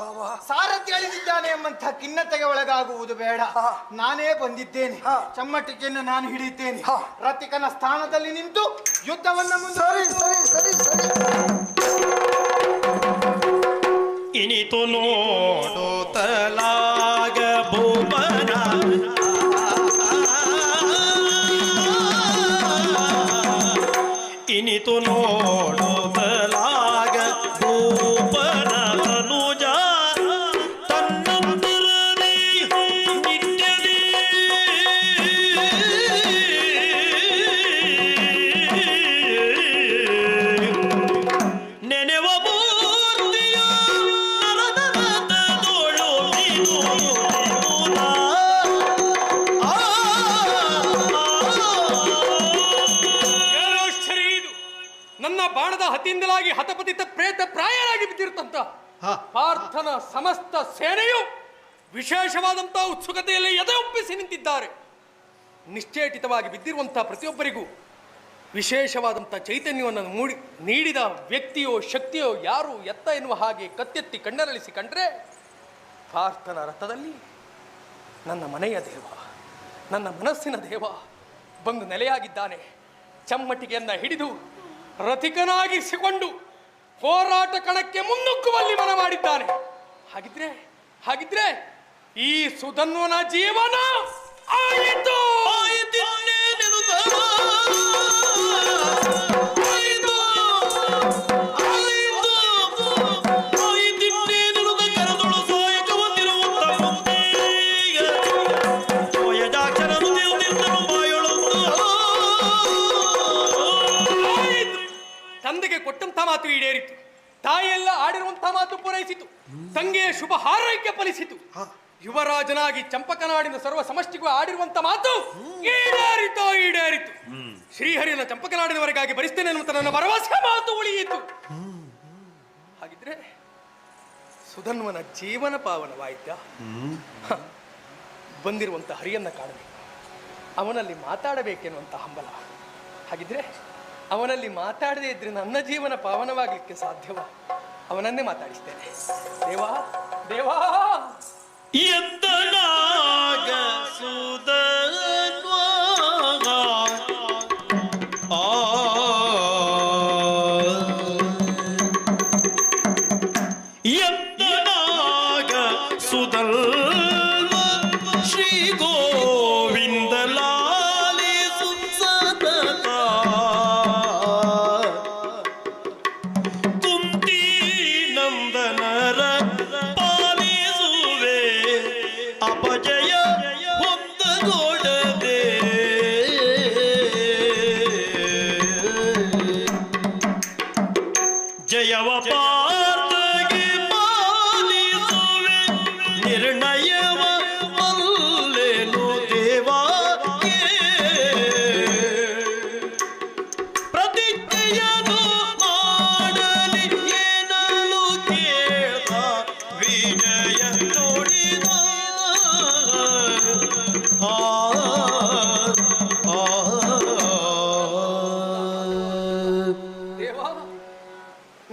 ಓ ಸಾರಥಿ ಅಳಿದಿದ್ದಾನೆ ಎಂಬಂತ ಖಿನ್ನತೆಗೆ ಒಳಗಾಗುವುದು ಬೇಡ ಹಾ. ನಾನೇ ಬಂದಿದ್ದೇನೆ ಹಾ. ಚಮ್ಮಟಿಕೆಯನ್ನು ನಾನು ಹಿಡಿಯುತ್ತೇನೆ ಹಾ. ರತಿಕನ ಸ್ಥಾನದಲ್ಲಿ ನಿಂತು ಯುದ್ಧವನ್ನ ಮುಂದೆ ಸರಿ ಸರಿ ಸರಿ ಸರಿ ಇನಿತು ನೋಡುತ್ತಲಾಗ ಬಾಣದ ಹತಿಯಿಂದಲಾಗಿ ಹತಪತಿತ ಪ್ರೇತ ಪ್ರಾಯರಾಗಿ ಬಿದ್ದಿರುತ್ತಂತ ಪಾರ್ಥನ ಸಮಸ್ತ ಸೇನೆಯು ವಿಶೇಷವಾದಂತಹ ಉತ್ಸುಕತೆಯಲ್ಲಿ ಎದೆ ಒಪ್ಪಿಸಿ ನಿಂತಿದ್ದಾರೆ. ನಿಶ್ಚೇಟಿತವಾಗಿ ಬಿದ್ದಿರುವಂತಹ ಪ್ರತಿಯೊಬ್ಬರಿಗೂ ವಿಶೇಷವಾದಂಥ ಚೈತನ್ಯವನ್ನು ಮೂಡಿ ನೀಡಿದ ವ್ಯಕ್ತಿಯೋ ಶಕ್ತಿಯೋ ಯಾರು ಎತ್ತ ಎನ್ನುವ ಹಾಗೆ ಕತ್ತೆತ್ತಿ ಕಣ್ಣರಳಿಸಿ ಕಂಡ್ರೆ ಪಾರ್ಥನ ರಥದಲ್ಲಿ ನನ್ನ ಮನೆಯ ದೇವ ನನ್ನ ಮನಸ್ಸಿನ ದೇವ ಬಂದು ನೆಲೆಯಾಗಿದ್ದಾನೆ. ಚಮ್ಮಟಿಗೆಯನ್ನು ಹಿಡಿದು ರಥಿಕನಾಗಿಸಿಕೊಂಡು ಹೋರಾಟ ಕಣಕ್ಕೆ ಮುನ್ನುಗ್ಗುವಲ್ಲಿ ಮನ ಮಾಡಿದ್ದಾನೆ ಹಾಗಿದ್ರೆ ಹಾಗಿದ್ರೆ ಈ ಸುಧನ್ವನ ಜೀವನ ಆಯಿತು. ಶುಭ ಹಾರೈಕೆ ಫಲಿಸಿತು. ಯುವರಾಜನಾಗಿ ಚಂಪಕನಾಡಿನ ಸರ್ವ ಸಮಷ್ಟಿಗೂ ಆಡಿರುವಂತ ಮಾತು ಈಡೇರಿತೋ ಈಡೇರಿತು. ಶ್ರೀಹರಿನ ಚಂಪಕನಾಡಿನವರೆಗಾಗಿ ಬರಿಸ್ತೇನೆ ಅನ್ನುವಂತ ನನ್ನ ಭರವಸೆ ಮಾತು ಉಳಿಯಿತು. ಹಾಗಿದ್ರೆ ಸುಧನ್ವನ ಜೀವನ ಪಾವನವಾಯಿತ ಬಂದಿರುವಂತ ಹರಿಯನ್ನ ಕಾಣಬೇಕು ಅವನಲ್ಲಿ ಮಾತಾಡಬೇಕೆನ್ನುವಂತ ಹಂಬಲ. ಹಾಗಿದ್ರೆ ಅವನಲ್ಲಿ ಮಾತಾಡದೇ ಇದ್ರೆ ನನ್ನ ಜೀವನ ಪಾವನವಾಗಲಿಕ್ಕೆ ಸಾಧ್ಯವ? ಅವನನ್ನೇ ಮಾತಾಡಿಸ್ತೇನೆ ದೇವಾ ದೇವಾ ಎದ್ದನಾಗ ಸುಧನ್ವಾ.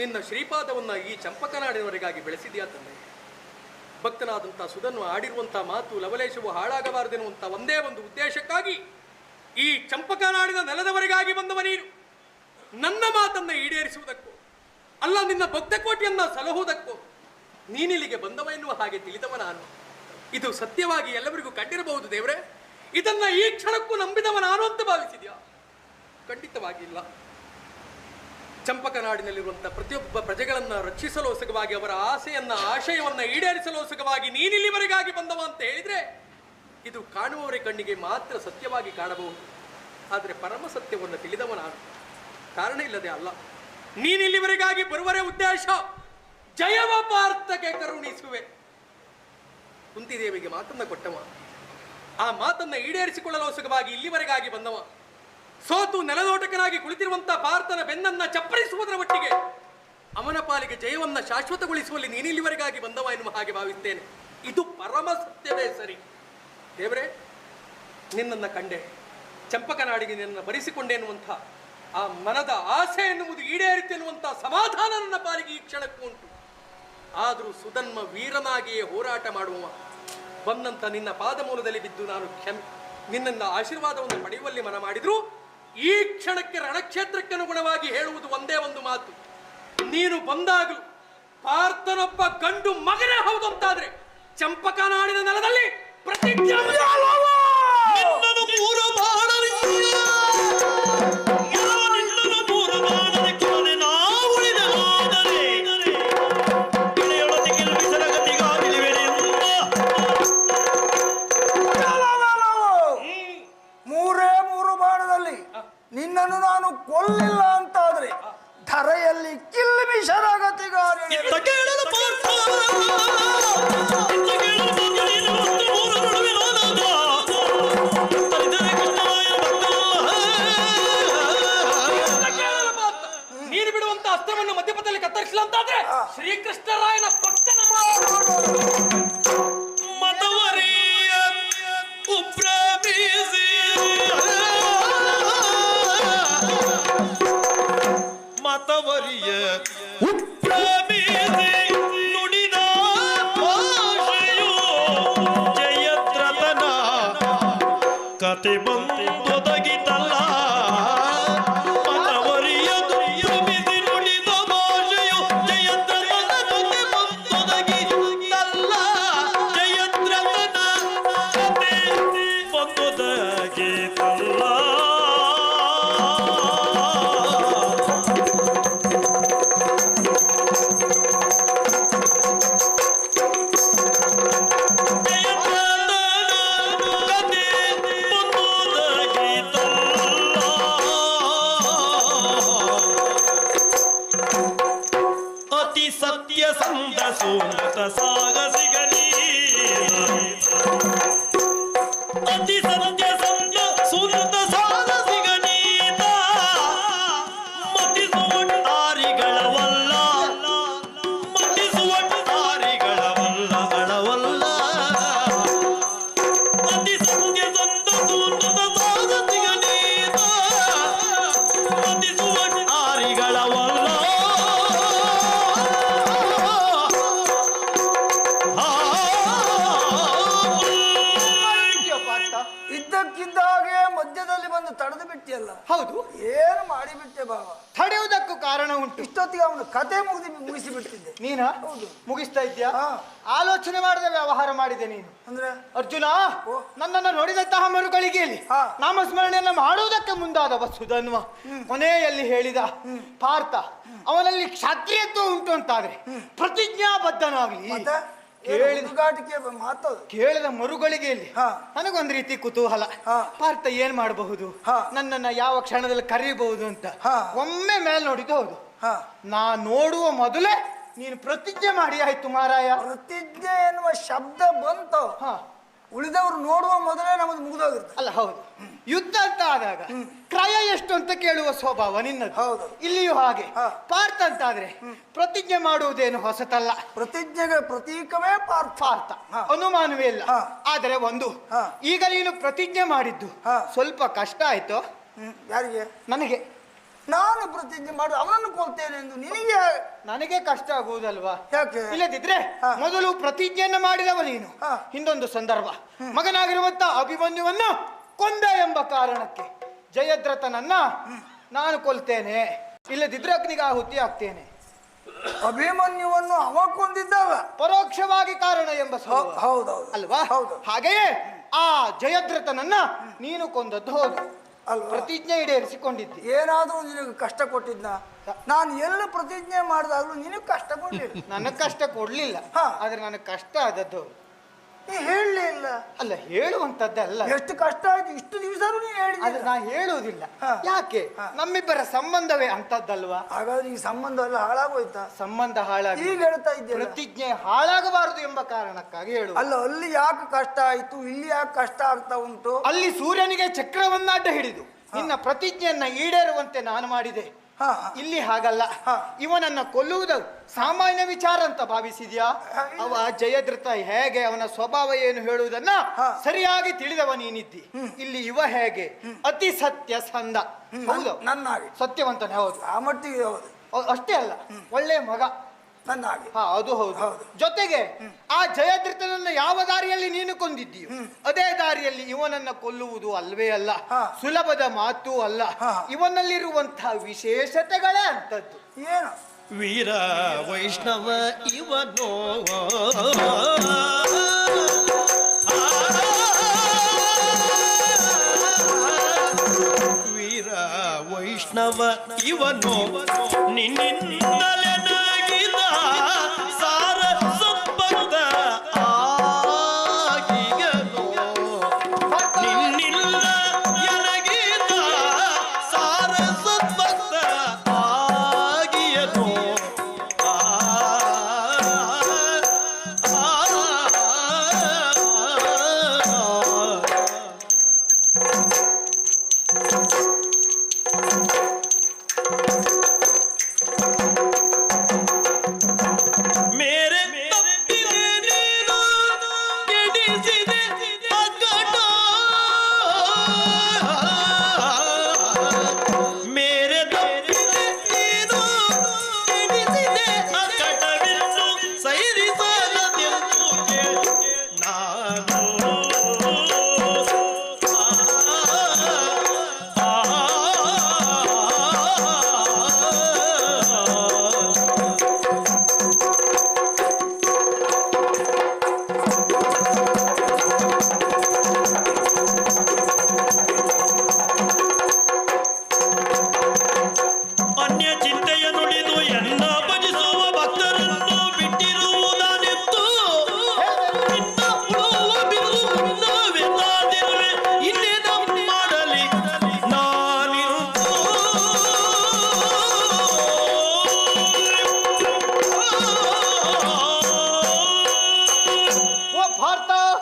ನಿನ್ನ ಶ್ರೀಪಾದವನ್ನ ಈ ಚಂಪಕನಾಡಿನವರೆಗಾಗಿ ಬೆಳೆಸಿದೆಯಾ ತಂದೆ? ಭಕ್ತನಾದಂಥ ಸುಧನ್ವ ಆಡಿರುವಂಥ ಮಾತು ಲವಲೇಶವು ಹಾಳಾಗಬಾರದೆನ್ನುವಂಥ ಒಂದೇ ಒಂದು ಉದ್ದೇಶಕ್ಕಾಗಿ ಈ ಚಂಪಕನಾಡಿನ ನೆಲದವರೆಗಾಗಿ ಬಂದವ ನೀನು. ನನ್ನ ಮಾತನ್ನ ಈಡೇರಿಸುವುದಕ್ಕೂ, ಅಲ್ಲ ನಿನ್ನ ಭಕ್ತಕೋಟಿಯನ್ನ ಸಲಹುವುದಕ್ಕೂ ನೀನಿಲ್ಲಿಗೆ ಬಂದವ ಎನ್ನುವ ಹಾಗೆ ತಿಳಿದವ ನಾನು. ಇದು ಸತ್ಯವಾಗಿ ಎಲ್ಲರಿಗೂ ಕಂಡಿರಬಹುದು ದೇವರೇ. ಇದನ್ನ ಈ ಕ್ಷಣಕ್ಕೂ ನಂಬಿದವ ನಾನು ಅಂತ ಭಾವಿಸಿದ್ಯಾ? ಖಂಡಿತವಾಗಿಲ್ಲ. ಚಂಪಕನಾಡಿನಲ್ಲಿರುವಂಥ ಪ್ರತಿಯೊಬ್ಬ ಪ್ರಜೆಗಳನ್ನ ರಕ್ಷಿಸಲೋಸಕವಾಗಿ ಅವರ ಆಸೆಯನ್ನ, ಆಶಯವನ್ನ ಈಡೇರಿಸಲೋಸಕವಾಗಿ ನೀನಿಲ್ಲಿವರೆಗಾಗಿ ಬಂದವ ಅಂತ ಹೇಳಿದ್ರೆ ಇದು ಕಾಣುವವರ ಕಣ್ಣಿಗೆ ಮಾತ್ರ ಸತ್ಯವಾಗಿ ಕಾಣಬಹುದು. ಆದರೆ ಪರಮ ಸತ್ಯವನ್ನು ತಿಳಿದವನ ಕಾರಣ ಇಲ್ಲದೆ ಅಲ್ಲ. ನೀನಿಲ್ಲಿವರೆಗಾಗಿ ಬರುವರೆ ಉದ್ದೇಶ, ಜಯವ ಪಾರ್ಥಕ್ಕೆ ಕರುಣಿಸುವೆ. ಕುಂತಿದೇವಿಗೆ ಮಾತನ್ನ ಕೊಟ್ಟವ. ಆ ಮಾತನ್ನ ಈಡೇರಿಸಿಕೊಳ್ಳಲೋಸಕವಾಗಿ ಇಲ್ಲಿವರೆಗಾಗಿ ಬಂದವ. ಸೋತು ನೆಲದೋಟಕನಾಗಿ ಕುಳಿತಿರುವಂತಹ ಭಾರತನ ಬೆನ್ನನ್ನ ಚಪ್ಪರಿಸುವುದರ ಒಟ್ಟಿಗೆ ಅವನ ಪಾಲಿಗೆ ಜಯವನ್ನ ಶಾಶ್ವತಗೊಳಿಸುವಲ್ಲಿ ನೀನಿಲ್ಲಿವರೆಗಾಗಿ ಬಂದವ ಎನ್ನುವ ಹಾಗೆ ಭಾವಿಸ್ತೇನೆ. ಇದು ಪರಮ ಸತ್ಯವೇ ಸರಿ. ದೇವರೇ, ನಿನ್ನನ್ನು ಕಂಡೆ. ಚಂಪಕನಾಡಿಗೆ ನಿನ್ನನ್ನು ಬರಿಸಿಕೊಂಡೆ ಎನ್ನುವಂಥ ಆ ಮನದ ಆಸೆ ಎನ್ನುವುದು ಈಡೇರಿತು ಎನ್ನುವಂಥ ಸಮಾಧಾನ ನನ್ನ ಪಾಲಿಗೆ ಈ ಕ್ಷಣಕ್ಕೂ ಉಂಟು. ಆದರೂ ಸುಧನ್ಮ ವೀರನಾಗಿಯೇ ಹೋರಾಟ ಮಾಡುವ ಬಂದಂತ ನಿನ್ನ ಪಾದ ಮೂಲದಲ್ಲಿ ಬಿದ್ದು ನಾನು ಕ್ಷಮೆ ನಿನ್ನ ಆಶೀರ್ವಾದವನ್ನು ಪಡೆಯುವಲ್ಲಿ ಮನ ಮಾಡಿದ್ರು ಈ ಕ್ಷಣಕ್ಕೆ ರಣಕ್ಷೇತ್ರಕ್ಕೆ ಅನುಗುಣವಾಗಿ ಹೇಳುವುದು ಒಂದೇ ಒಂದು ಮಾತು. ನೀನು ಬಂದಾಗಲೂ ಪಾರ್ಥನೊಬ್ಬ ಗಂಡು ಮಗನೇ ಹೌದು ಅಂತಾದ್ರೆ ಚಂಪಕನಾಡಿನ ನೆಲದಲ್ಲಿ ಪ್ರತಿಜ್ಞೆ ಮುಗಿಸ್ತಾ ಇದ್ಯಾ. ಆಲೋಚನೆ ಮಾಡದೆ ವ್ಯವಹಾರ ಮಾಡಿದೆ ನೀನು. ಅಂದ್ರೆ? ಅರ್ಜುನ. ನನ್ನನ್ನು ನೋಡಿದಂತಹ ಮರುಗಳಿಗೆಯಲ್ಲಿ. ನಾಮಸ್ಮರಣೆಯನ್ನು ಮಾಡುವುದಕ್ಕೆ ಮುಂದಾದ ವಸುಧನ್ವ ಕೊನೆಯಲ್ಲಿ ಹೇಳಿದ ಪಾರ್ಥ ಅವನಲ್ಲಿ ಕ್ಷತ್ರಿಯತ್ವ ಉಂಟು ಅಂತಾದ್ರೆ ಪ್ರತಿಜ್ಞಾಬದ್ಧನಾಗ್ಲಿ. ಕೇಳಿದ ಮರುಗಳಿಗೆ. ನನಗೊಂದು ರೀತಿ ಕುತೂಹಲ. ಪಾರ್ಥ ಏನ್ ಮಾಡಬಹುದು? ಹಾ. ನನ್ನನ್ನ ಯಾವ ಕ್ಷಣದಲ್ಲಿ ಕರೀಬಹುದು ಅಂತ. ಒಮ್ಮೆ ಮೇಲೆ ನೋಡಿದ್ದು ಹೌದು ನಾ ನೋಡುವ ಮೊದಲೇ ನೀನು ಪ್ರತಿಜ್ಞೆ ಮಾಡಿ ಆಯ್ತು ಮಾರಾಯ. ಪ್ರತಿಜ್ಞೆ ಎನ್ನುವ ಶಬ್ದ ಬಂತು. ಹಾ. ಉಳಿದವರು ನೋಡುವ ಮೊದಲೇ ನಮ್ದು ಮುಗಿದೋಗಿರುತ್ತೆ. ಅಲ್ಲ ಹೌದು. ಯುದ್ಧ ಅಂತ ಆದಾಗ ಕ್ರಯ ಎಷ್ಟು ಅಂತ ಕೇಳುವ ಸ್ವಭಾವ ನಿನ್ನದು. ಹೌದು. ಇಲ್ಲಿಯೂ ಹಾಗೆ. ಹಾ. ಪಾರ್ಥ ಅಂತಾದ್ರೆ ಪ್ರತಿಜ್ಞೆ ಮಾಡುವುದೇನು ಹೊಸತಲ್ಲ. ಪ್ರತಿಜ್ಞೆಗೆ ಪ್ರತೀಕವೇ ಪಾರ್ಥ. ಪಾರ್ಥ. ಹಾ. ಅನುಮಾನವೇ ಇಲ್ಲ. ಹಾ. ಆದರೆ ಒಂದು ಹಾ. ಈಗ ನೀನು ಪ್ರತಿಜ್ಞೆ ಮಾಡಿದ್ದು. ಹಾ. ಸ್ವಲ್ಪ ಕಷ್ಟ ಆಯ್ತು? ಹ್ಮ್. ಯಾರಿಗೆ? ನನಗೆ. ನಾನು ಪ್ರತಿಜ್ಞೆ ಮಾಡಿ ಅವನನ್ನು ಕೊಲ್ತೇನೆ ಎಂದು ನಿನಗೆ ನನಗೆ ಕಷ್ಟ ಆಗುವುದಲ್ವಾ? ಯಾಕೆ? ಇಲ್ಲದಿದ್ರೆ ಹಾ. ಮೊದಲು ಪ್ರತಿಜ್ಞೆಯನ್ನು ಮಾಡಿದವ ನೀನು. ಹಾ. ಹಿಂದೊಂದು ಸಂದರ್ಭ. ಮಗನಾಗಿರುವಂತ ಅಭಿಮನ್ಯುವನ್ನ ಕೊಂದ ಎಂಬ ಕಾರಣಕ್ಕೆ ಜಯದ್ರಥನನ್ನ ನಾನು ಕೊಲ್ತೇನೆ. ಇಲ್ಲದಿದ್ರೆ ಅಗ್ನಿಗೆ ಆಹುತಿ ಆಗ್ತೇನೆ ಅಭಿಮನ್ಯುವನ್ನು ಅವ ಕೊಂದಿದ್ದಾಗ ಪರೋಕ್ಷವಾಗಿ ಕಾರಣ ಎಂಬ ಹೌ- ಹೌದು ಹೌದೌದು. ಅಲ್ವಾ? ಹೌದು. ಹಾಗೆಯೇ ಆ ಜಯದ್ರಥನನ್ನ ನೀನು ಕೊಂದದ್ದು ಹೌದು. ಪ್ರತಿಜ್ಞೆ ಈಡೇರಿಸಿಕೊಂಡಿದ್ದೆ. ಏನಾದ್ರೂ ನಿನಗೆ ಕಷ್ಟ ಕೊಟ್ಟಿದ್ನ? ನಾನು ಎಲ್ಲ ಪ್ರತಿಜ್ಞೆ ಮಾಡಿದಾಗಲೂ ನಿನಗೆ ಕಷ್ಟ ಕೊಡ್ಲಿಲ್ಲ. ನನಗೆ ಕಷ್ಟ ಕೊಡಲಿಲ್ಲ. ಆದರೆ ಆದ್ರೆ ನನಗೆ ಕಷ್ಟ ಆದದ್ದು. ನೀ ಹೇಳಲೇ ಇಲ್ಲ. ಅಲ್ಲ ಹೇಳುವಂತದ್ದಲ್ಲ ಎಷ್ಟು ಕಷ್ಟ ಆಯ್ತು ಇಷ್ಟು ದಿವಸ ನೀನು ಆದ್ರೆ ಹೇಳಿದ ನಾ ಹೇಳುವುದಿಲ್ಲ. ಹಾ. ಯಾಕೆ? ಹಾ. ನಮ್ಮಿಬ್ಬರ ಸಂಬಂಧವೇ ಅಂತದ್ದಲ್ವಾ ಹಾಗಾದ್ರೆ ಈ ಸಂಬಂಧ ಎಲ್ಲ ಹಾಳಾಗೋಯ್ತಾ? ಸಂಬಂಧ ಹಾಳಾಗಿ. ಈಗ ಹೇಳ್ತಾ ಇದ್ದೀಯಲ್ಲ. ಪ್ರತಿಜ್ಞೆ ಹಾಳಾಗಬಾರದು ಎಂಬ ಕಾರಣಕ್ಕಾಗಿ ಹೇಳು ಅಲ್ಲ ಅಲ್ಲಿ ಯಾಕೆ ಕಷ್ಟ ಆಯ್ತು ಇಲ್ಲಿ ಯಾಕೆ ಕಷ್ಟ ಆಗ್ತಾ ಉಂಟು? ಅಲ್ಲಿ ಸೂರ್ಯನಿಗೆ ಚಕ್ರವನ್ನಾಟ ಹಿಡಿದು ನಿನ್ನ ಪ್ರತಿಜ್ಞೆಯನ್ನ ಈಡೇರುವಂತೆ ನಾನು ಮಾಡಿದೆ. ಇಲ್ಲಿ ಹಾಗಲ್ಲ. ಇವನನ್ನ ಕೊಲ್ಲುವುದು ಸಾಮಾನ್ಯ ವಿಚಾರ ಅಂತ ಭಾವಿಸಿದ್ಯಾ? ಅವ ಜಯದೃತ ಹೇಗೆ ಅವನ ಸ್ವಭಾವ ಏನು ಹೇಳುವುದನ್ನ ಸರಿಯಾಗಿ ತಿಳಿದವ ನೀನಿದ್ದಿ. ಇಲ್ಲಿ ಇವ ಹೇಗೆ? ಅತಿ ಸತ್ಯ ಸಂದ. ಹೌದು. ನನ್ನಾಗಿ. ಸತ್ಯವಂತನೇ ಹೌದು. ಆ ಮಟ್ಟಿಗೆ ಹೌದು. ಅಷ್ಟೇ ಅಲ್ಲ. ಒಳ್ಳೆ ಮಗ. ನನ್ನಾಗಿ. ಹಾ ಅದು ಹೌದು. ಹೌದು. ಜೊತೆಗೆ ಆ ಜಯದ್ರಥನನ್ನ ಯಾವ ದಾರಿಯಲ್ಲಿ ನೀನು ಕೊಂದಿದ್ದೀಯೋ ಅದೇ ದಾರಿಯಲ್ಲಿ ಇವನನ್ನ ಕೊಲ್ಲುವುದು ಅಲ್ವೇ ಅಲ್ಲ ಸುಲಭದ ಮಾತು ಅಲ್ಲ. ಇವನಲ್ಲಿರುವಂತಹ ವಿಶೇಷತೆಗಳೇ ಅಂತದ್ದು ಏನು? ವೀರ ವೈಷ್ಣವ ಇವನೋ. ವೀರ ವೈಷ್ಣವ ಇವನೋ. ನಿನ್ನಿಂದಲೇ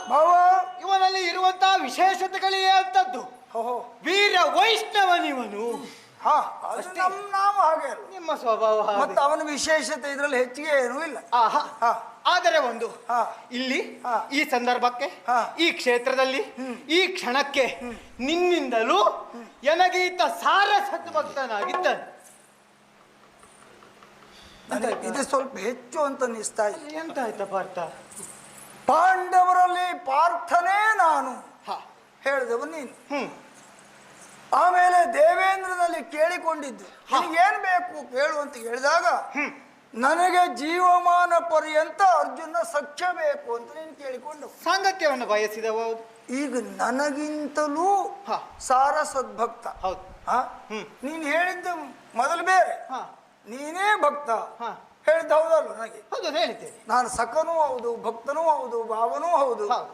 ಭಾವ. ಇವನಲ್ಲಿ ಇರುವಂತಹ ವಿಶೇಷತೆಗಳೇ ಅಂತದ್ದು. ಓಹೋ ವೀರ ವೈಷ್ಣವನಿವನು. ಹಾ ನಮ್ ನಾವು ಹಾಗೆ ಅಲ್ಲ ನಿಮ್ಮ ಸ್ವಭಾವ ಹಾಗೆ. ಮತ್ತೆ ಅವನ ವಿಶೇಷತೆ ಇದರಲ್ಲಿ ಹೆಚ್ಚಿಗೆ ಏನೂ ಇಲ್ಲ. ಆಹಾ. ಹಾ. ಆದರೆ ಒಂದು ಹಾ. ಇಲ್ಲಿ ಹಾ. ಈ ಸಂದರ್ಭಕ್ಕೆ ಹಾ. ಈ ಕ್ಷೇತ್ರದಲ್ಲಿ ಈ ಕ್ಷಣಕ್ಕೆ ನಿನ್ನಿಂದಲೂ ಎನಗೀತ ಸಾರ ಸದ್ಭಕ್ತನಾಗಿದ್ದಾನೆ ನನಗೆ ಇದು ಸ್ವಲ್ಪ ಹೆಚ್ಚು ಅಂತ ಅನಿಸ್ತಾ ಇದೆ. ಎಂತ ಆಯ್ತಾ ಪಾರ್ಥ? ಪಾಂಡವರಲ್ಲಿ ಪಾರ್ಥನೇ ನಾನು. ಹಾ. ಹೇಳಿದವ ನೀನು. ಆಮೇಲೆ ದೇವೇಂದ್ರನಲ್ಲಿ ಕೇಳಿಕೊಂಡಿದ್ದೆ ಏನ್ ಬೇಕು ಕೇಳು ಅಂತ ಹೇಳಿದಾಗ ನನಗೆ ಜೀವಮಾನ ಪರ್ಯಂತ ಅರ್ಜುನ ಸಖ್ಯ ಬೇಕು ಅಂತ ನೀನು ಕೇಳಿಕೊಂಡು. ಸಾಂಗತ್ಯವನ್ನು ಬಯಸಿದವ? ಈಗ ನನಗಿಂತಲೂ ಹಾ. ಸಾರ ಸದ್ಭಕ್ತ. ಹೌದು. ನೀನ್ ಹೇಳಿದ್ದು ಮೊದಲು ಬೇರೆ. ಹಾ. ನೀನೇ ಭಕ್ತ. ಹಾ. ಹೇಳಿದ್ದ ಹೌದಲ್ಲ ನನಗೆ? ಹೌದು ಹೇಳಿದ್ದೇನೆ. ನಾನು ಸಖನೂ ಹೌದು ಭಕ್ತನೂ ಹೌದು ಭಾವನೂ ಹೌದು. ಹೌದು.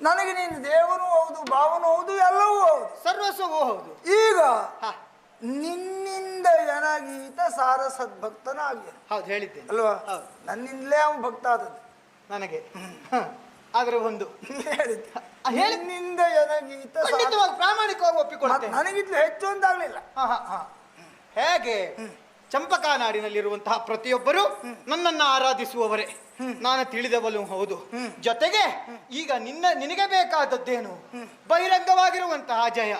ನನಗೆ ನೀನು ದೇವನೂ ಹೌದು ಭಾವನೂ ಹೌದು ಎಲ್ಲವೂ ಹೌದು. ಸರ್ವಸ್ವವೂ ಹೌದು. ಈಗ ನಿನ್ನಿಂದ ಜನಗೀತ ಸಾರ ಸದ್ಭಕ್ತನಾಗಿ. ಹೌದು ಹೇಳಿದ್ದೇನೆ. ಅಲ್ವಾ? ಹೌದು. ನನ್ನಿಂದಲೇ ಅವನು ಭಕ್ತ ಆದದ್ದು. ನನಗೆ. ಆದರೆ ಒಂದು. ನಿನ್ನಿಂದ ಜನಗೀತ ಪ್ರಾಮಾಣಿಕವಾಗಿ ಒಪ್ಪಿಕೊಂಡು ನನಗಿಂತ ನನಗಿಂತಲೂ ಹೆಚ್ಚು ಅಂತಾಗ್ಲಿಲ್ಲ ಹ, ಹ, ಹ. ಹೇಗೆ? ಚಂಪಕಾ ನಾಡಿನಲ್ಲಿರುವಂತಹ ಪ್ರತಿಯೊಬ್ಬರು ನನ್ನನ್ನ ಆರಾಧಿಸುವವರೇ. ನಾನು ತಿಳಿದವಲು ಹೌದು. ಜೊತೆಗೆ ಈಗ ನಿನ್ನ ನಿನಗೆ ಬೇಕಾದದ್ದೇನು? ಬಹಿರಂಗವಾಗಿರುವಂತಹ ಜಯ.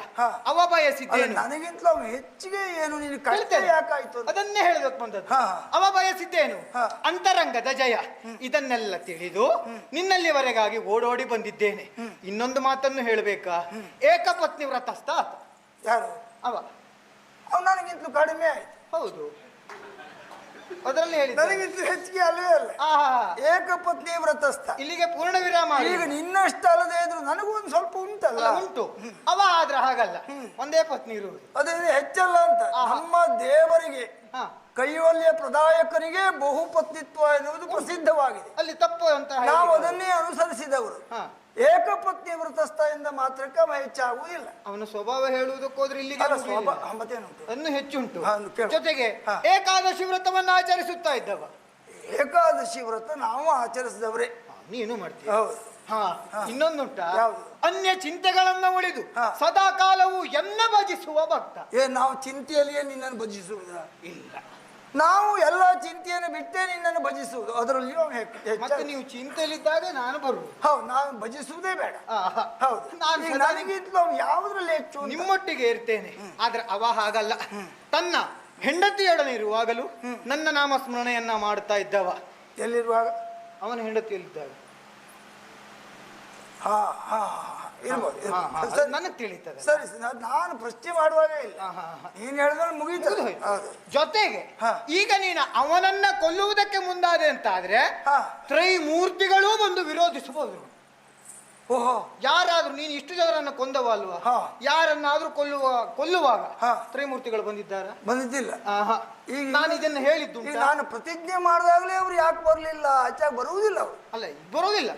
ಅವ ಬಯಸಿದ್ದೇನು ನನಗಿಂತಲೂ ಹೆಚ್ಚಿಗೆ ಏನು ನೀನು. ಯಾಕಾಯ್ತು ಅದನ್ನೇ ಹೇಳಬೇಕು ಬಂದದ್ದು. ಅವ ಬಯಸಿದ್ದೇನು ಅಂತರಂಗದ ಜಯ. ಇದನ್ನೆಲ್ಲ ತಿಳಿದು ನಿನ್ನಲ್ಲಿವರೆಗಾಗಿ ಓಡೋಡಿ ಬಂದಿದ್ದೇನೆ. ಇನ್ನೊಂದು ಮಾತನ್ನು ಹೇಳಬೇಕಾ? ಏಕಪತ್ನಿ ವ್ರತಸ್ಥ ಯಾರು? ಅವ ನನಗಿಂತಲೂ ಕಡಿಮೆ ಆಯ್ತು. ಹೌದು. ಅದರಲ್ಲಿ ಹೇಳಿ ನನಗಿಂತ ಹೆಚ್ಚಿಗೆ ಅಲ್ಲವೇ ಅಲ್ಲ. ಏಕಪತ್ನಿ ವ್ರತಸ್ಥ. ಇಲ್ಲಿಗೆ ಪೂರ್ಣ ವಿರಾಮ ಈಗ ನಿನ್ನಷ್ಟು ಅಲ್ಲದೆ ಇದ್ರು ನನಗೂ ಒಂದು ಸ್ವಲ್ಪ ಉಂಟಲ್ಲ? ಉಂಟು. ಅವ ಆದ್ರೆ ಹಾಗಲ್ಲ. ಒಂದೇ ಪತ್ನಿ ಇರುವುದು. ಅದೇ ಹೆಚ್ಚಲ್ಲ ಅಂತ. ನಮ್ಮ ದೇವರಿಗೆ ಹಾ. ಕೈವಲ್ಯ ಪ್ರದಾಯಕರಿಗೆ ಬಹುಪತ್ನಿತ್ವ ಎನ್ನುವುದು ಪ್ರಸಿದ್ಧವಾಗಿದೆ. ಅಲ್ಲಿ ತಪ್ಪು ಅಂತ ನಾವು. ಅದನ್ನೇ ಅನುಸರಿಸಿದವರು. ಏಕಪತ್ನಿ ವೃತಸ್ಥ ಎಂದ ಮಾತ್ರಕ್ಕೆ ಅವ ಹೆಚ್ಚಾಗುವುದಿಲ್ಲ. ಅವನ ಸ್ವಭಾವ ಹೇಳುವುದಕ್ಕೋದ್ರೆ ಇಲ್ಲಿ? ಅನ್ನು ಹೆಚ್ಚುಂಟು. ಜೊತೆಗೆ ಏಕಾದಶಿ ವ್ರತವನ್ನು ಆಚರಿಸುತ್ತಾ ಇದ್ದವ. ಏಕಾದಶಿ ವ್ರತ ನಾವು ಆಚರಿಸಿದವರೇ. ನೀನು ಮಾಡ್ತೀವಿ ಹೌದು. ಹಾ ಇನ್ನೊಂದುಂಟ? ಅನ್ಯ ಚಿಂತೆಗಳನ್ನ ಉಳಿದು. ಸದಾ ಕಾಲವು ಎನ್ನ ಭಜಿಸುವ ಭಕ್ತ. ಏ ನಾವು ಚಿಂತೆಯಲ್ಲಿಯೇ ನಿನ್ನನ್ನು ಭಜಿಸುವುದ? ಇಲ್ಲ. ನಾವು ಎಲ್ಲ ಚಿಂತೆಯನ್ನು ಬಿಟ್ಟೇ ನಿನ್ನನ್ನು ಭಜಿಸುವುದು. ಅದರಲ್ಲಿಯೂ ಮತ್ತೆ ನೀವು ಚಿಂತೆಯಲ್ಲಿದ್ದಾಗ ನಾನು ಬರು ಹೌದು ನಾನು ಭಜಿಸುವುದೇ ಬೇಡ. ಹೌದು. ನಾನು ನನಗಿಂತಲೂ ಯಾವುದ್ರಲ್ಲಿ ಹೆಚ್ಚು? ನಿಮ್ಮೊಟ್ಟಿಗೆ ಇರ್ತೇನೆ. ಆದ್ರೆ ಅವ ಹಾಗಲ್ಲ. ತನ್ನ ಹೆಂಡತಿಯೊಡನೆ ಇರುವಾಗಲೂ ನನ್ನ ನಾಮ ಸ್ಮರಣೆಯನ್ನ ಮಾಡ್ತಾ ಇದ್ದವ. ಎಲ್ಲಿರುವಾಗ? ಅವನ ಹೆಂಡತಿಯಲ್ಲಿದ್ದಾಗ ಹಾ ಹಾ. ನನಗೆ ತಿಳಿತದೆ. ಸರಿ ನಾನು ಪ್ರಶ್ನೆ ಮಾಡುವಾಗ ಇಲ್ಲ. ನೀನು ಹೇಳಿದ್ರೆ ಮುಗೀತು ಜೊತೆಗೆ. ಈಗ ನೀನು ಅವನನ್ನ ಕೊಲ್ಲುವುದಕ್ಕೆ ಮುಂದಾದೆ ಅಂತಾದ್ರೆ ಆದ್ರೆ ತ್ರೈಮೂರ್ತಿಗಳು ಬಂದು ವಿರೋಧಿಸಬಹುದು. ಓಹೋ. ಯಾರಾದ್ರೂ ನೀನು ಇಷ್ಟು ಜನರನ್ನ ಕೊಂದವ ಅಲ್ವಾ. ಯಾರನ್ನಾದ್ರೂ ಕೊಲ್ಲುವ ಕೊಲ್ಲುವಾಗ. ತ್ರೈಮೂರ್ತಿಗಳು ಬಂದಿದ್ದಾರೆ? ಬಂದಿದ್ದಿಲ್ಲ. ಆಹಾ. ಈಗ- ನಾನು ಇದನ್ನ ಹೇಳಿದ್ದು ನಾನು ಪ್ರತಿಜ್ಞೆ ಮಾಡಿದಾಗಲೇ ಅವ್ರು ಯಾಕೆ ಬರಲಿಲ್ಲ? ಆಚೆ ಬರುವುದಿಲ್ಲ ಅವರು. ಅಲ್ಲ ಬರೋದಿಲ್ಲ.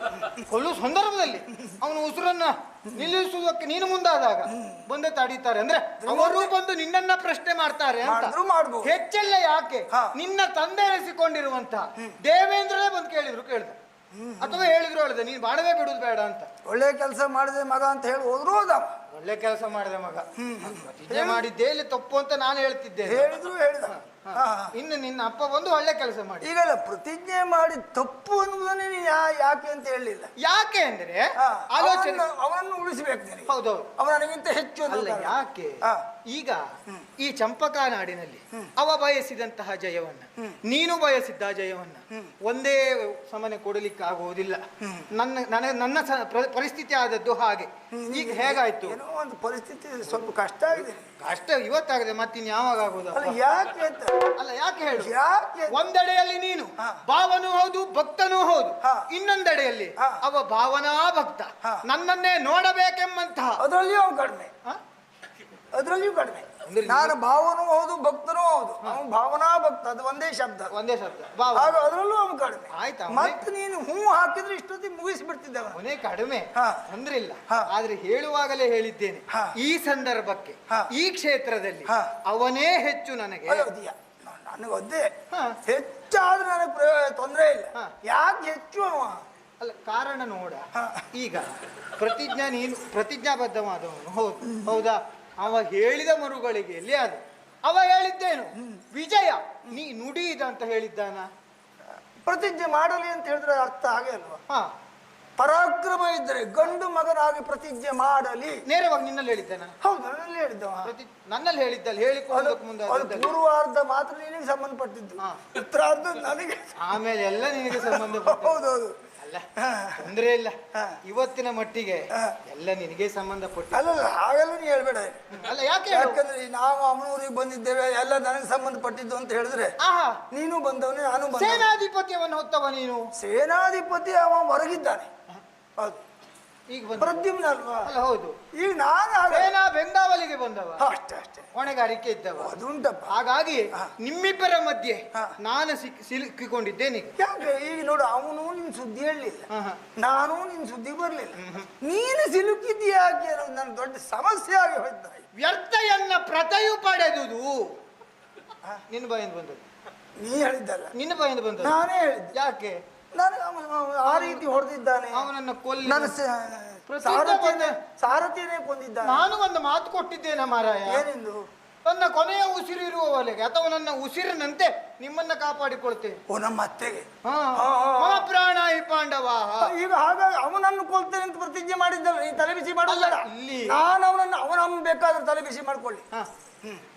ಕೊಲ್ಲುವ ಸಂದರ್ಭದಲ್ಲಿ ಅವನು ಉಸಿರನ್ನ ನಿಲ್ಲಿಸುವುದಕ್ಕೆ ನೀನು ಮುಂದಾದಾಗ ಬಂದು ತಡೀತಾರೆ. ಅಂದ್ರೆ ಅವರು ಬಂದು ನಿನ್ನನ್ನ ಪ್ರಶ್ನೆ ಮಾಡ್ತಾರೆ ಅಂತ. ಮಾಡಿದ್ರು ಮಾಡ್ಬೋದು. ಹೆಚ್ಚೆಲ್ಲ ಯಾಕೆ? ಹಾ. ನಿನ್ನ ತಂದೆ ಎನಿಸಿಕೊಂಡಿರುವಂತ ದೇವೇಂದ್ರನೇ ಬಂದು ಕೇಳಿದ್ರು ಕೇಳಿದ. ಅಥವಾ ಹೇಳಿದ್ರು ಹೇಳಿದೆ. ನೀನು ಬಾಡವೇ ಬಿಡುದು ಬೇಡ ಅಂತ. ಒಳ್ಳೆ ಕೆಲಸ ಮಾಡಿದೆ ಮಗ ಅಂತ ಹೇಳಿ ಹೋದ್ರು ಹೋದ ಒಳ್ಳೆ ಕೆಲಸ ಮಾಡಿದೆ ಮಗ. ಮಾಡಿದ್ದೆ ಮಾಡಿದ್ದೇ ಇಲ್ಲಿ ತಪ್ಪು ಅಂತ ನಾನು ಹೇಳ್ತಿದ್ದೆ ಹೇಳಿದ್ರು ಹೇಳಿದ. ಇನ್ನು ನಿನ್ನ ಅಪ್ಪ ಬಂದು ಒಳ್ಳೆ ಕೆಲಸ ಮಾಡಿ. ಈಗಲ್ಲ ಪ್ರತಿಜ್ಞೆ ಮಾಡಿ ತಪ್ಪು ಅನ್ನೋದನ್ನೇ ನೀನು ಯಾಕೆ ಅಂತ ಹೇಳಲಿಲ್ಲ ಯಾಕೆ ಅಂದ್ರೆ ಆಲೋಚನೆ ಅವನನ್ನು- ಉಳಿಸಬೇಕು ಹೌದು ಅವ ನನಗಿಂತ ಹೆಚ್ಚು ಅಲ್ಲ ಯಾಕೆ? ಈಗ ಈ ಚಂಪಕ ನಾಡಿನಲ್ಲಿ ಅವ ಬಯಸಿದಂತಹ ಜಯವನ್ನ ನೀನು ಬಯಸಿದ್ದ ಜಯವನ್ನ ಒಂದೇ ಸಮನೆ ಕೊಡಲಿಕ್ಕೆ ಆಗುವುದಿಲ್ಲ ನನ್ನ ನನಗೆ ನನ್ನ ಸ- ಪರಿಸ್ಥಿತಿ ಆದದ್ದು ಹಾಗೆ. ಈಗ ಹೇಗಾಯ್ತು? ಏನೋ ಒಂದು ಪರಿಸ್ಥಿತಿ ಸ್ವಲ್ಪ ಕಷ್ಟ ಆಗಿದೆ. ಕಷ್ಟ ಇವತ್ತಾಗದೆ ಮತ್ತಿನ್ ಯಾವಾಗ ಆಗೋದು ಅಲ್ಲ ಯಾಕೆ ಅಂತ ಅಲ್ಲ ಯಾಕೆ ಹೇಳು ಯಾಕೆ ಒಂದೆಡೆಯಲ್ಲಿ ನೀನು. ಭಾವನೂ ಹೌದು ಭಕ್ತನೂ ಹೌದು. ಇನ್ನೊಂದೆಡೆಯಲ್ಲಿ. ಅವ ಭಾವನಾ ಭಕ್ತ. ನನ್ನನ್ನೇ ನೋಡಬೇಕೆಂಬಂತಹ ಅದರಲ್ಲಿಯೂ ಕಡಿಮೆ? ಅದರಲ್ಲಿಯೂ ಕಡಿಮೆ ನಾನು ಭಾವನೂ ಹೌದು ಭಕ್ತನೂ ಹೌದು. ಅವನು ಭಾವನಾ ಭಕ್ತ ಅದು ಒಂದೇ ಶಬ್ದ. ಒಂದೇ ಶಬ್ದ. ಭಾವ ಆಗ ಅದರಲ್ಲೂ ಅವನು ಕಡಿಮೆ. ಆಯ್ತಾ, ಮತ್ತೆ ನೀನು ಹೂ ಹಾಕಿದ್ರೆ ಇಷ್ಟೊತ್ತಿಗೆ ಮುಗಿಸ್ಬಿಡ್ತಿದ್ದೆ ಅವನೇ ಕಡಿಮೆ. ಅಂದ್ರಿಲ್ಲ. ಆದ್ರೆ ಹೇಳುವಾಗಲೇ ಹೇಳಿದ್ದೇನೆ. ಈ ಸಂದರ್ಭಕ್ಕೆ. ಈ ಕ್ಷೇತ್ರದಲ್ಲಿ. ಅವನೇ ಹೆಚ್ಚು ನನಗೆ ನನಗೊದ್ದೇ. ನನಗೆ ಒಂದೇ. ಹಾ. ಹೆಚ್ಚಾದ್ರೆ ನನಗೆ ತೊಂದರೆ ಇಲ್ಲ. ಯಾಕೆ ಹೆಚ್ಚು ಅವ? ಅಲ್ಲ ಕಾರಣ ನೋಡ. ಈಗ ಪ್ರತಿಜ್ಞಾ ನೀನು ಪ್ರತಿಜ್ಞಾಬದ್ಧವಾದವನು. ಹೌದು. ಹೌದಾ? ಅವ ಹೇಳಿದ ಮರುಗಳಿಗೆ ಎಲ್ಲಿ ಅದು? ಅವ ಹೇಳಿದ್ದೇನು? ವಿಜಯ ನೀ ನುಡಿಯಿದ ಅಂತ ಹೇಳಿದ್ದಾನ? ಪ್ರತಿಜ್ಞೆ ಮಾಡಲಿ ಅಂತ ಹೇಳಿದ್ರೆ ಅರ್ಥ ಹಾಗೆ ಅಲ್ವಾ? ಹಾ. ಪರಾಕ್ರಮ ಇದ್ರೆ ಗಂಡು ಮಗನಾಗಿ ಪ್ರತಿಜ್ಞೆ ಮಾಡಲಿ. ನೇರವಾಗಿ ನಿನ್ನಲ್ಲಿ ಹೇಳಿದ್ದಾನ? ಹೌದು ನನ್ನಲ್ಲಿ ಹೇಳಿದ್ದ. ನನ್ನಲ್ಲಿ ಹೇಳಿದ್ದಲ್ಲಿ ಹೇಳಿ ಹೇಳಿಕೊಳ್ಳೋದಕ್ಕೆ ಮುಂದೆ ಅದು ಪೂರ್ವಾರ್ಧ ಮಾತ್ರ ನಿನಗೆ ಸಂಬಂಧಪಟ್ಟಿದ್ದು. ಉತ್ತರಾರ್ಧ ನನಗೆ. ಆಮೇಲೆ ಎಲ್ಲ ನಿನಗೆ ಸಂಬಂಧ ಹೌದೌದು ಅಲ್ಲ ತೊಂದರೆ ಇಲ್ಲ. ಇವತ್ತಿನ ಮಟ್ಟಿಗೆ. ಎಲ್ಲ ನಿನಗೆ ಸಂಬಂಧಪಟ್ಟ ಅಲ್ಲಲ್ಲ ಹಾಗೆಲ್ಲ ನೀ ಹೇಳ್ಬೇಡ. ಅಲ್ಲ ಯಾಕೆ? ಯಾಕಂದ್ರೆ ಈ ನಾವು ಅಮ್ಮನೂರಿಗೆ ಬಂದಿದ್ದೇವೆ ಎಲ್ಲ ನನಗೆ ಸಂಬಂಧಪಟ್ಟಿದ್ದು ಅಂತ ಹೇಳಿದ್ರೆ ನೀನು ಬಂದವನೇ ನಾನು ಸೇನಾಧಿಪತ್ಯವನ್ನು ಹೊತ್ತವ ನೀನು? ಸೇನಾಧಿಪತಿ ಅವ ಹೊರಗಿದ್ದಾನೆ. ಹೌದು. ಈಗ ಬಂದ ಪ್ರದ್ಯುಮ್ನ ಅಲ್ವಾ? ಅಲ್ಲ ಹೌದು. ಈಗ ನಾನು ಸೇನಾ ಬೆಂಗಾವಲಿಗೆ ಬಂದವ. ಅಷ್ಟೇ ಅಷ್ಟೇ. ಹೊಣೆಗಾರಿಕೆ ಇದ್ದವ. ಅದುಂಟಪ್ಪ ಹಾಗಾಗಿ ನಿಮ್ಮಿಬ್ಬರ ಮಧ್ಯೆ. ನಾನು ಸಿಲುಕಿಕೊಂಡಿದ್ದೇನೆ ಯಾಕೆ? ಈಗ ನೋಡು ಅವನು ನಿನ್ ಸುದ್ದಿ ಹೇಳಲಿಲ್ಲ. ನಾನು ನಿನ್ ಸುದ್ದಿ ಬರಲಿಲ್ಲ. ನೀನು ಸಿಲುಕಿದ್ದಿ ಯಾಕೆ ಅನ್ನೋದು ನನ್ನ ದೊಡ್ಡ ಸಮಸ್ಯೆ ಆಗಿ ಹೋಯ್ತು. ವ್ಯರ್ಥಯನ್ನ ಪ್ರತೆಯು ಪಡೆದುದು. ನಿನ್ನ ಬಾಯಿಂದ ಬಂದದ್ದು. ನೀ ಹೇಳಿದ್ದಲ್ಲ. ನಿನ್ನ ಬಾಯಿಂದ ಬಂದದ್ದು. ನಾನೇ ಹೇಳಿದ್ದೆ. ಯಾಕೆ? ನಾನು ಆ ರೀತಿ ಹೊಡೆದಿದ್ದಾನೆ. ಅವನನ್ನ ಕೊಲ್ಲಿ. ನನ್ನ ಸ- ಪ್ರತಿಜ್ಞೆ ಸಾರಥಿಯನ್ನೇ ಸಾರಥಿಯನ್ನೇ ಕೊಂದಿದ್ದಾನೆ. ನಾನು ಒಂದು ಮಾತು ಕೊಟ್ಟಿದ್ದೇನೆ ಮಾರಾಯ. ಏನೆಂದು? ನನ್ನ ಕೊನೆಯ ಉಸಿರು ಇರುವವರೆಗೆ ಅಥವಾ ನನ್ನ ಉಸಿರಿನಂತೆ ನಿಮ್ಮನ್ನ ಕಾಪಾಡಿಕೊಳ್ತೇನೆ. ಓ ನಮ್ಮ ಅತ್ತೆಗೆ? ಹಾ. ಹಾ, ಹಾ. ಮಮ ಪ್ರಾಣ ಈ ಪಾಂಡವ ಈಗ ಹಾಗಾಗಿ ಅವನನ್ನು ಕೊಲ್ತೇನೆ ಅಂತ ಪ್ರತಿಜ್ಞೆ ಮಾಡಿದ್ದಲ್ಲ ನೀ ತಲೆ ಬಿಸಿ ಮಾಡಲ್ಲ ಅಲ್ಲ, ಇಲ್ಲಿ- ನಾನು ಅವನನ್ನು ಅವನನ್ನು ಬೇಕಾದ್ರೆ ತಲೆ ಬಿಸಿ ಮಾಡ್ಕೊಳ್ಳಿ. ಹಾ.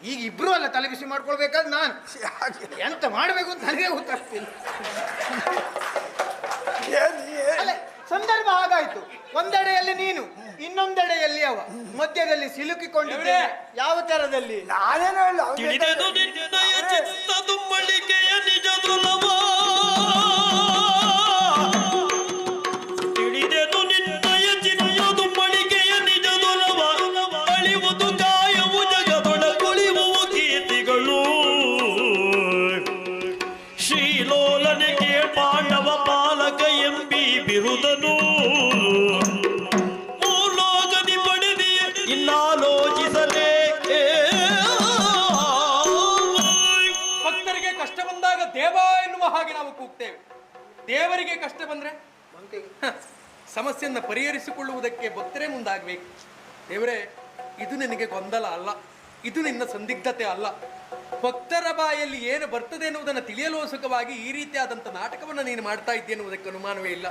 ಈಗ ಇಬ್ರು ಅಲ್ಲ ತಲೆ ಬಿಸಿ ಮಾಡ್ಕೊಳ್ಬೇಕಾದ್ರೆ ನಾನು. ಯಾಕೆ? ಎಂತ ಮಾಡಬೇಕು ಅಂತ ನನಗೆ ಗೊತ್ತಾಗ್ತಿಲ್ಲ. ಏನ್- ಏನ್- ಅಲ್ಲ ಸಂದರ್ಭ ಹಾಗಾಯ್ತು. ಒಂದೆಡೆಯಲ್ಲಿ ನೀನು. ಇನ್ನೊಂದೆಡೆಯಲ್ಲಿ ಅವ. ಮಧ್ಯದಲ್ಲಿ ಸಿಲುಕಿಕೊಂಡಿದ್ದೆ ಯಾವ ತರದಲ್ಲಿ ನಾನೇನು ಹೇಳ ತಿಳಿದೆದು ನಿನ್ನಯ ಚಿತ್ತದು ಮಳಿಗೆಯ ನಿಜ ದೇವರಿಗೆ ಕಷ್ಟ ಬಂದ್ರೆ? ಸಮಸ್ಯೆಯನ್ನು ಪರಿಹರಿಸಿಕೊಳ್ಳುವುದಕ್ಕೆ ಭಕ್ತರೇ ಮುಂದಾಗಬೇಕು. ದೇವರೇ ಇದು ನಿನಗೆ ಗೊಂದಲ ಅಲ್ಲ. ಇದು ನಿನ್ನ ಸಂದಿಗ್ಧತೆ ಅಲ್ಲ. ಭಕ್ತರ ಬಾಯಲ್ಲಿ ಏನು ಬರ್ತದೆ ಎನ್ನುವುದನ್ನು ತಿಳಿಯಲೋಸುಕವಾಗಿ ಈ ರೀತಿಯಾದಂಥ ನಾಟಕವನ್ನು ನೀನು ಮಾಡ್ತಾ ಇದ್ದೆ ಎನ್ನುವುದಕ್ಕೆ ಅನುಮಾನವೇ ಇಲ್ಲ.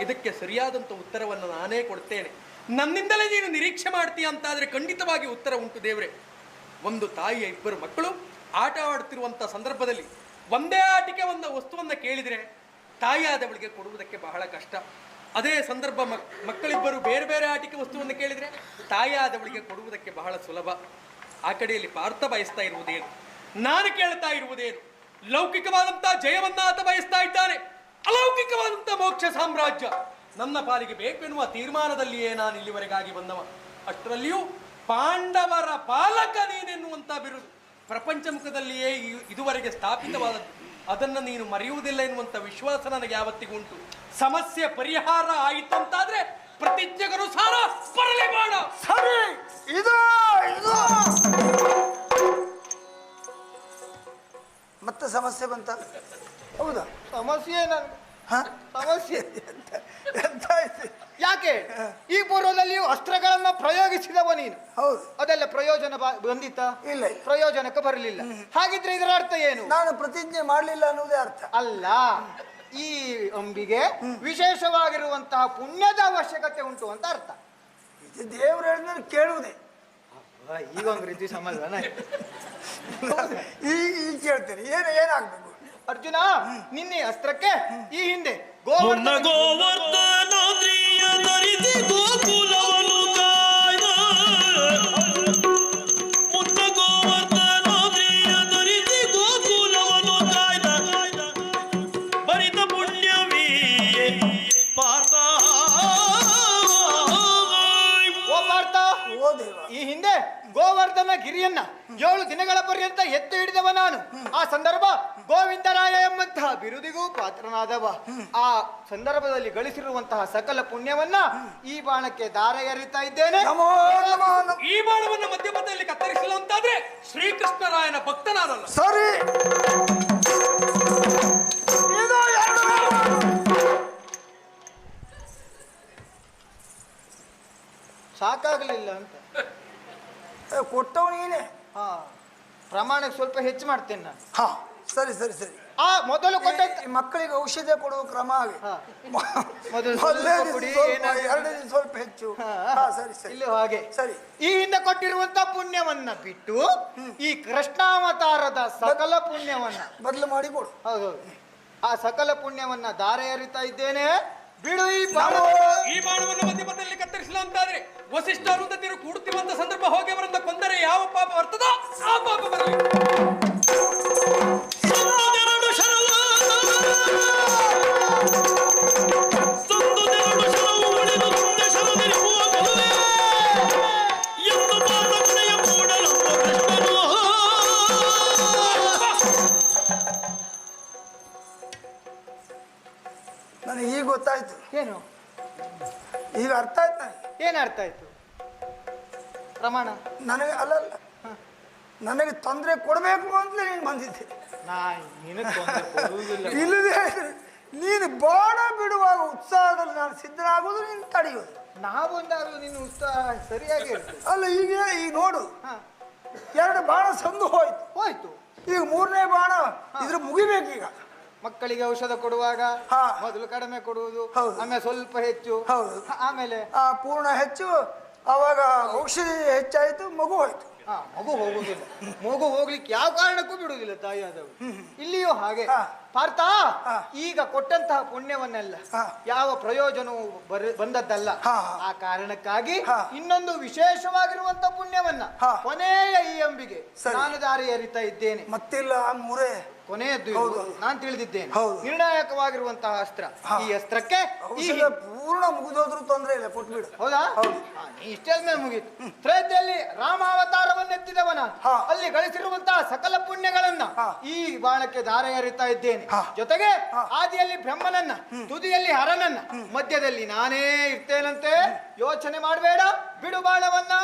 ಇದಕ್ಕೆ ಸರಿಯಾದಂಥ ಉತ್ತರವನ್ನು ನಾನೇ ಕೊಡ್ತೇನೆ. ನನ್ನಿಂದಲೇ ನೀನು ನಿರೀಕ್ಷೆ ಮಾಡ್ತೀಯ ಅಂತಾದರೆ ಖಂಡಿತವಾಗಿ ಉತ್ತರ ಉಂಟು ದೇವರೇ. ಒಂದು ತಾಯಿಯ ಇಬ್ಬರು ಮಕ್ಕಳು ಆಟ ಆಡುತ್ತಿರುವಂಥ ಸಂದರ್ಭದಲ್ಲಿ ಒಂದೇ ಆಟಿಕೆ ಒಂದು ವಸ್ತುವನ್ನು ಕೇಳಿದರೆ ತಾಯಿಯಾದವಳಿಗೆ ಕೊಡುವುದಕ್ಕೆ ಬಹಳ ಕಷ್ಟ. ಅದೇ ಸಂದರ್ಭ ಮಕ್, ಮಕ್ಕಳಿಬ್ಬರು ಬೇರೆ ಬೇರೆ ಆಟಿಕೆ ವಸ್ತುವನ್ನು ಕೇಳಿದರೆ ತಾಯಿಯಾದವಳಿಗೆ ಕೊಡುವುದಕ್ಕೆ ಬಹಳ ಸುಲಭ. ಆ ಕಡೆಯಲ್ಲಿ ಪಾರ್ಥ ಬಯಸ್ತಾ ಇರುವುದೇನು ನಾನು ಕೇಳ್ತಾ ಇರುವುದೇನು ಲೌಕಿಕವಾದಂಥ ಜಯವನ್ನ ಆತ ಬಯಸ್ತಾ ಇದ್ದಾನೆ. ಅಲೌಕಿಕವಾದಂಥ ಮೋಕ್ಷ ಸಾಮ್ರಾಜ್ಯ. ನನ್ನ ಪಾಲಿಗೆ ಬೇಕೆನ್ನುವ ತೀರ್ಮಾನದಲ್ಲಿಯೇ ನಾನು ಇಲ್ಲಿವರೆಗಾಗಿ ಬಂದವ. ಅಷ್ಟರಲ್ಲಿಯೂ ಪಾಂಡವರ ಪಾಲಕ ನೀನೆನ್ನುವಂಥ ಬಿರುದು ಪ್ರಪಂಚ ಮುಖದಲ್ಲಿಯೇ ಇದುವರೆಗೆ ಸ್ಥಾಪಿತವಾದದ್ದು. ಅದನ್ನು ನೀನು ಮರೆಯುವುದಿಲ್ಲ ಎನ್ನುವಂಥ ವಿಶ್ವಾಸ ನನಗೆ ಯಾವತ್ತಿಗೂ ಉಂಟು. ಸಮಸ್ಯೆ ಪರಿಹಾರ ಆಯಿತು ಅಂತಾದ್ರೆ ಪ್ರತಿಜ್ಞೆಗನುಸಾರ ಬರಲಿ ಮಾಡ. ಸರಿ ಇದು ಇದು. ಮತ್ತೆ ಸಮಸ್ಯೆ ಬಂತ? ಹೌದಾ? ಸಮಸ್ಯೆ ನನ್ ಹ? ಸಮಸ್ಯೆ ಎಂತ? ಎಂತ ಆಯ್ತು? ಯಾಕೆ? ಈ ಪೂರ್ವದಲ್ಲಿಯೂ ಅಸ್ತ್ರಗಳನ್ನ ಪ್ರಯೋಗಿಸಿದವ ನೀನು. ಹೌದು. ಅದೆಲ್ಲ ಪ್ರಯೋಜನ ಬಂದಿತ್ತ? ಇಲ್ಲ. ಪ್ರಯೋಜನಕ್ಕೆ ಬರಲಿಲ್ಲ. ಹಾಗಿದ್ರೆ ಇದರ ಅರ್ಥ ಏನು? ನಾನು ಪ್ರತಿಜ್ಞೆ ಮಾಡಲಿಲ್ಲ ಅನ್ನೋದೇ ಅರ್ಥ. ಅಲ್ಲ ಈ ಅಂಬಿಗೆ ವಿಶೇಷವಾಗಿರುವಂತಹ ಪುಣ್ಯದ ಅವಶ್ಯಕತೆ ಉಂಟು ಅಂತ ಅರ್ಥ. ಇದು ದೇವ್ರು ಹೇಳಿದ್ರೆ ಕೇಳುವುದೇ. ಈಗ ಒಂದು ರೀತಿ ಸಮಾಧಾನ ಆಯ್ತು. ಈ ಈಗ ಕೇಳ್ತೇನೆ. ಏನು ಏನಾಗಬೇಕು? ಅರ್ಜುನ ನಿನ್ನೆ ಅಸ್ತ್ರಕ್ಕೆ ಈ ಹಿಂದೆ ಮುನ್ನ ಗೋವರ್ಧನ ಗೋವರ್ಧನಾದ್ರಿಯ ಧರಿಸಿ ಗೋಕುಲವನ್ನು ಕಾಯ್ದ. ಮುನ್ನ ಗೋವರ್ಧನಾದ್ರಿಯ ಧರಿಸಿ ಗೋಕುಲವನ್ನು ಕಾಯ್ದ. ಭರಿತ ಪುಣ್ಯವೀ ಪಾರ್ಥ. ಓ ಪಾರ್ಥ ಈ ಹಿಂದೆ ಗೋವರ್ಧನ ಗಿರಿಯನ್ನ ಏಳು ದಿನಗಳ ಪರ್ಯಂತ ಎತ್ತು ಹಿಡಿದವ ನಾನು. ಆ ಸಂದರ್ಭ ಗೋವಿಂದರಾಯ ಎಂಬಂತಹ ಬಿರುದಿಗೂ ಪಾತ್ರನಾದವ. ಆ ಸಂದರ್ಭದಲ್ಲಿ ಗಳಿಸಿರುವಂತಹ ಸಕಲ ಪುಣ್ಯವನ್ನ ಈ ಬಾಣಕ್ಕೆ ದಾರ ಎರಿತಾ ಇದ್ದೇನೆ. ನಮೋ ನಮೋ ನಮೋ. ಈ ಬಾಣವನ್ನು ಮಧ್ಯಪಥದಲ್ಲಿ ಕತ್ತರಿಸಲು ಅಂತಾದ್ರೆ ಶ್ರೀಕೃಷ್ಣರಾಯನ ಭಕ್ತನಾದಲ್ಲ. ಸರಿ. ಸಾಕಾಗಲಿಲ್ಲ ಎರಡು ಸಾಕಾಗ್ಲಿಲ್ಲ ಅಂತ. ಏ, ಕೊಟ್ಟವು ನೀನೆ. ಹಾ ಪ್ರಮಾಣಕ್ಕೆ ಸ್ವಲ್ಪ ಹೆಚ್ಚು ಮಾಡ್ತೇನೆ ನಾನು. ಹಾ ಸರಿ ಸರಿ ಸರಿ. ಆ ಮೊದಲು ಕೊಟ್ಟ ಮಕ್ಕಳಿಗೆ ಔಷಧ ಕೊಡುವ ಕ್ರಮ ಹಾಗೆ. ಹಾ. ಮೊದಲು ಮೊದಲನೇ ಸ್ವಲ್ಪ ದಿವ್ಸ ಕೊಡಿ, ಸ್ವಲ್ಪ, ಏನಾಗ್ತದೆ? ಎರಡನೇ ದಿವ್ಸ ಸ್ವಲ್ಪ ಹೆಚ್ಚು. ಹಾ. ಸರಿ ಸರಿ. ಇಲ್ಲೂ ಹಾಗೆ. ಸರಿ. ಈ ಹಿಂದೆ ಕೊಟ್ಟಿರುವಂತ ಪುಣ್ಯವನ್ನ ಬಿಟ್ಟು ಈ ಕೃಷ್ಣಾವತಾರದ ಸಕಲ ಪುಣ್ಯವನ್ನ ಬದಲು ಮಾಡಿ ಕೊಡು. ಹೌದು ಆ ಸಕಲ ಪುಣ್ಯವನ್ನ ದಾರ ಎರಿತಾ ಇದ್ದೇನೆ. ಬಿಡು ಈ ಬಾಣ ಈ ಬಾಣವನ್ನು ಮಧ್ಯಪಥದಲ್ಲಿ ಕತ್ತರಿಸಲು ಅಂತಾದ್ರೆ ವಸಿಷ್ಠ ಅರುಂಧತಿಯರು ಕೂಡುತ್ತಿರುವಂತ ಸಂದರ್ಭ ಹೋಗಿ ಅವರನ್ನ ಕೊಂದರೆ ಯಾವ ಪಾಪ ಬರ್ತದ ಆ ಪಾಪ ಬರಲಿ. ಈಗ ಅರ್ಥ ಆಯ್ತು? ಏನು ಏನ್ ಅರ್ಥ ಆಯ್ತು? ಪ್ರಮಾಣ? ನನಗೆ ಅಲ್ಲಲ್ಲ ನನಗೆ ತೊಂದರೆ ಕೊಡಬೇಕು ಅಂತಲೇ ನೀನು ಬಂದಿದ್ದೆ. ನಾ ನಿನಗ್ ತೊಂದ್ರೆ ಕೊಡುವುದಿಲ್ಲ. ಇಲ್ಲದೆ ನೀನು ಬಾಣ ಬಿಡುವಾಗ ಉತ್ಸಾಹದಲ್ಲಿ ನಾನು ಸಿದ್ಧನಾಗೋದು ನೀನು ತಡೆಯೋದು ನಾವೊಂದಾದ್ರು ನಿನ್ನ ಉತ್ಸಾಹ ಸರಿಯಾಗಿ ಇರ್ತದೆ ಅಲ್ಲ ಈಗ ಈಗ ನೋಡು. ಹಾ. ಎರಡು ಬಾಣ ಸಂದು ಹೋಯ್ತು. ಹೋಯ್ತು. ಈಗ ಮೂರನೇ ಬಾಣ ಇದ್ರ ಮುಗಿಬೇಕೀಗ. ಮಕ್ಕಳಿಗೆ ಔಷಧ ಕೊಡುವಾಗ ಹಾ. ಮೊದಲು ಕಡಿಮೆ ಕೊಡುವುದು ಹೌದು. ಆಮೇಲೆ ಸ್ವಲ್ಪ ಹೆಚ್ಚು ಹೌದು. ಆಮೇಲೆ ಆ ಪೂರ್ಣ ಹೆಚ್ಚು ಅವಾಗ ಔಷಧಿ ಹೆಚ್ಚಾಯಿತು ಮಗು ಹೋಯ್ತು ಹಾ ಮಗು ಹೋಗುದಿಲ್ಲ ಮಗು ಹೋಗ್ಲಿಕ್ಕೆ ಯಾವ ಕಾರಣಕ್ಕೂ ಬಿಡುವುದಿಲ್ಲ ತಾಯಿಯಾದವರು ಇಲ್ಲಿಯೂ ಹಾಗೆ ಹಾ. ಪಾರ್ಥ ಹಾ. ಈಗ ಕೊಟ್ಟಂತಹ ಪುಣ್ಯವನ್ನೆಲ್ಲ ಹಾ. ಯಾವ ಪ್ರಯೋಜನವೂ ಬರ ಬಂದದ್ದಲ್ಲ ಹಾ. ಆ ಕಾರಣಕ್ಕಾಗಿ ಹಾ. ಇನ್ನೊಂದು ವಿಶೇಷವಾಗಿರುವಂತ ಪುಣ್ಯವನ್ನ ಹಾ. ಕೊನೆಯ ಈ ಅಂಬಿಗೆ ಸರಿ. ನಾನು ದಾರಿ ಎರಿತಾ ಇದ್ದೇನೆ ಮತ್ತಿಲ್ಲ ಮೂರೇ ಕೊನೆಯದ್ದು ನಾನು ತಿಳಿದಿದ್ದೇನೆ. ನಿರ್ಣಾಯಕವಾಗಿರುವಂತಹ ಅಸ್ತ್ರ. ಈ ಅಸ್ತ್ರಕ್ಕೆ ಪೂರ್ಣ ಮುಗಿದೋದ್ರೂ ತೊಂದರೆ ಇಲ್ಲ ಕೊಟ್ಬಿಡು. ಹೌದಾ? ಇಷ್ಟೇ ಮೇಲೆ ಮುಗೀತು. ತ್ರೇತೆಯಲ್ಲಿ ರಾಮಾವತಾರವನ್ನೆತ್ತಿದವನ. ನಾನು ಅಲ್ಲಿ ಗಳಿಸಿರುವಂತಹ ಸಕಲ ಪುಣ್ಯಗಳನ್ನ ಈ ಬಾಣಕ್ಕೆ ದಾರ ಎರಿತಾ ಇದ್ದೇನೆ. ಜೊತೆಗೆ ಆದಿಯಲ್ಲಿ ಬ್ರಹ್ಮನನ್ನ ತುದಿಯಲ್ಲಿ ಹರನನ್ನ ಮಧ್ಯದಲ್ಲಿ ನಾನೇ ಇರ್ತೇನಂತೆ. ಯೋಚನೆ ಮಾಡಬೇಡ ಬಿಡು ಬಾಣವನ್ನ.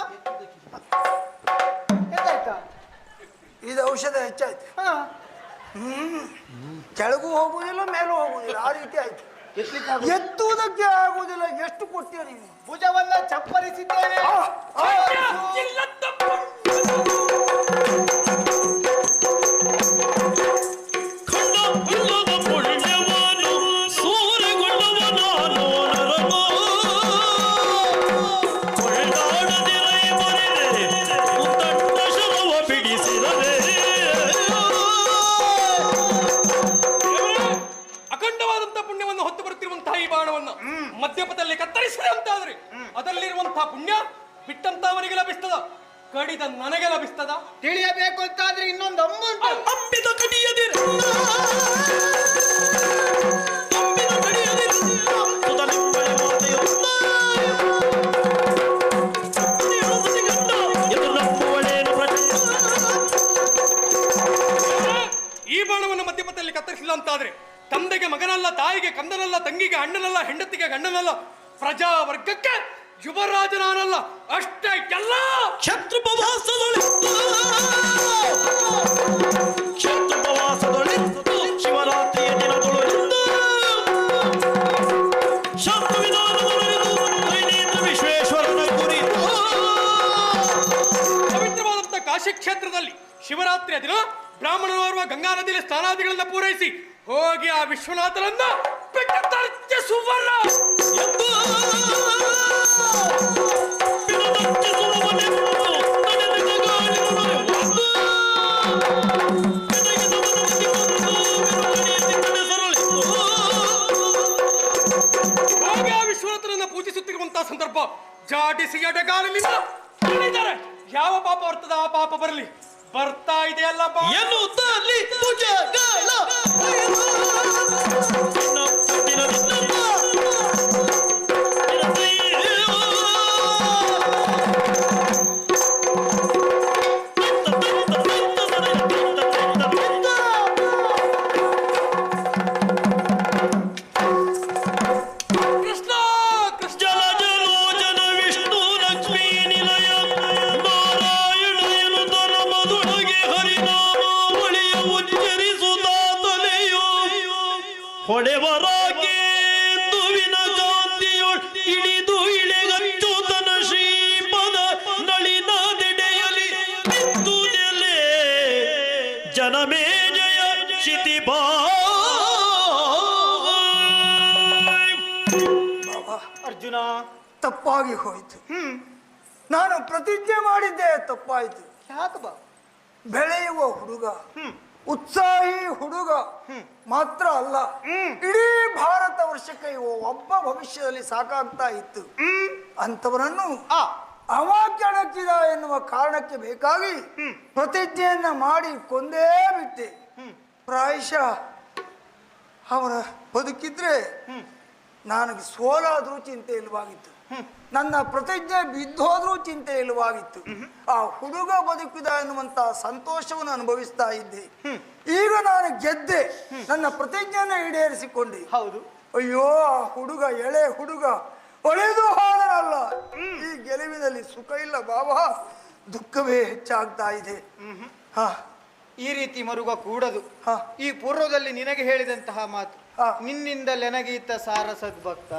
ಇದು ಔಷಧ ಹೆಚ್ಚಾಯ್ತು. ಹಾ. ಕೆಳಗೂ ಹೋಗುವುದಿಲ್ಲ ಮೇಲೂ ಹೋಗುವುದಿಲ್ಲ ಆ ರೀತಿ ಆಯ್ತು. ಎತ್ತುವುದಕ್ಕೆ ಆಗುವುದಿಲ್ಲ ಎಷ್ಟು ಕೊಡ್ತೀಯ ನೀನು ಭುಜವನ್ನ ಚಪ್ಪರಿಸಿದ್ದೇನೆ. ಪುಣ್ಯ ಬಿಟ್ಟಂತವನಿಗೆ ಲಭಿಸ್ತದ ಕಡಿದ ನನಗೆ ಲಭಿಸ್ತದ. ತಿಳಿಯಬೇಕು ಅಂತಾದ್ರೆ ಇನ್ನೊಂದು ಅಂಬಿದ ಕಡಿಯದಿರ. ಅಂಬಿದ ಈ ಬಾಣವನ್ನು ಕತ್ತರಿಸಿಲ್ಲ ಅಂತಾದ್ರೆ ತಂದೆಗೆ ಮಗನಲ್ಲ ತಾಯಿಗೆ ಕಂದನಲ್ಲ ತಂಗಿಗೆ ಅಣ್ಣನಲ್ಲ ಹೆಂಡತಿಗೆ ಗಂಡನಲ್ಲ ಪ್ರಜಾ ವರ್ಗಕ್ಕೆ ಯುವರಾಜನಾನಲ್ಲ, ಅಷ್ಟೇ ಎಲ್ಲ! ಕ್ಷತ್ರುಪವಾಸದೊಳಿತ್ತು ಶಿವರಾತ್ರಿಯ ಕಾಶಿ ಕ್ಷೇತ್ರದಲ್ಲಿ ಶಿವರಾತ್ರಿಯ ದಿನ ಬ್ರಾಹ್ಮಣರು ಗಂಗಾ ನದಿಯಲ್ಲಿ ಸ್ನಾನಾದಿಗಳನ್ನು ಪೂರೈಸಿ ಹೋಗಿ ಆ ವಿಶ್ವನಾಥನನ್ನ ಬೆಟ್ಟ ತರ್ಚೆ ಸುವರ್ಣ ಹೊಡೆವರಾಗೆ ತುವಿನ ಕಾಂತಿಯೊಳ್ ಇಳಿದು ಇಳೆಗಚ್ಚುತನ ಶ್ರೀಪದ ನಳಿನಾದೆಡೆಯಲಿ ಬಿತ್ತು ನೆಲೆ. ಜನಮೇ ಜಯ ಶಿತಿ ಬಾ. ಬಾಬಾ ಅರ್ಜುನ. ತಪ್ಪಾಗಿ ಹೋಯಿತು. ಹ್ಮ್. ನಾನು ಪ್ರತಿಜ್ಞೆ ಮಾಡಿದ್ದೆ ತಪ್ಪಾಯಿತು. ಯಾಕೆ ಬಾ ಬೆಳೆಯುವ ಹುಡುಗ. ಹ್ಮ್. ಉತ್ಸಾಹಿ ಹುಡುಗ. ಮಾತ್ರ ಅಲ್ಲ ಇಡೀ ಭಾರತ ವರ್ಷಕ್ಕೆ ಒಬ್ಬ ಭವಿಷ್ಯದಲ್ಲಿ ಸಾಕಾಗ್ತಾ ಇತ್ತು. ಅಂತವರನ್ನು ಆ. ಅವ ಕೆಣಕಿದ ಎನ್ನುವ ಕಾರಣಕ್ಕೆ ಬೇಕಾಗಿ ಪ್ರತಿಜ್ಞೆಯನ್ನ ಮಾಡಿ ಕೊಂದೇ ಬಿಟ್ಟೆ. ಪ್ರಾಯಶಃ ಅವರ ಬದುಕಿದ್ರೆ ನನಗೆ ಸೋಲಾದ್ರೂ ಚಿಂತೆ ಇಲ್ಲವಾಗಿತ್ತು ನನ್ನ ಪ್ರತಿಜ್ಞೆ ಬಿದ್ದೋದ್ರೂ ಚಿಂತೆ ಇಲ್ಲವಾಗಿತ್ತು. ಆ ಹುಡುಗ ಬದುಕಿದ ಎನ್ನುವಂತ ಸಂತೋಷವನ್ನು ಅನುಭವಿಸ್ತಾ ಇದ್ದೆ. ಈಗ ನಾನು ಗೆದ್ದೆ. ನನ್ನ ಪ್ರತಿಜ್ಞೆಯನ್ನು ಈಡೇರಿಸಿಕೊಂಡೆ. ಹೌದು. ಅಯ್ಯೋ ಆ ಹುಡುಗ ಎಳೆ ಹುಡುಗ ಒಳೆದು ಹೋದನಲ್ಲ. ಈ ಗೆಲುವಿನಲ್ಲಿ ಸುಖ ಇಲ್ಲ ಬಾಬಾ. ದುಃಖವೇ ಹೆಚ್ಚಾಗ್ತಾ ಇದೆ. ಹಾ ಈ ರೀತಿ ಮರುಗ ಕೂಡದು. ಹಾ. ಈ ಪೂರ್ವದಲ್ಲಿ ನಿನಗೆ ಹೇಳಿದಂತಹ ಮಾತು. ನಿನ್ನಿಂದ ಲೆನಗೀತ ಸಾರಸದ್ ಭಕ್ತ.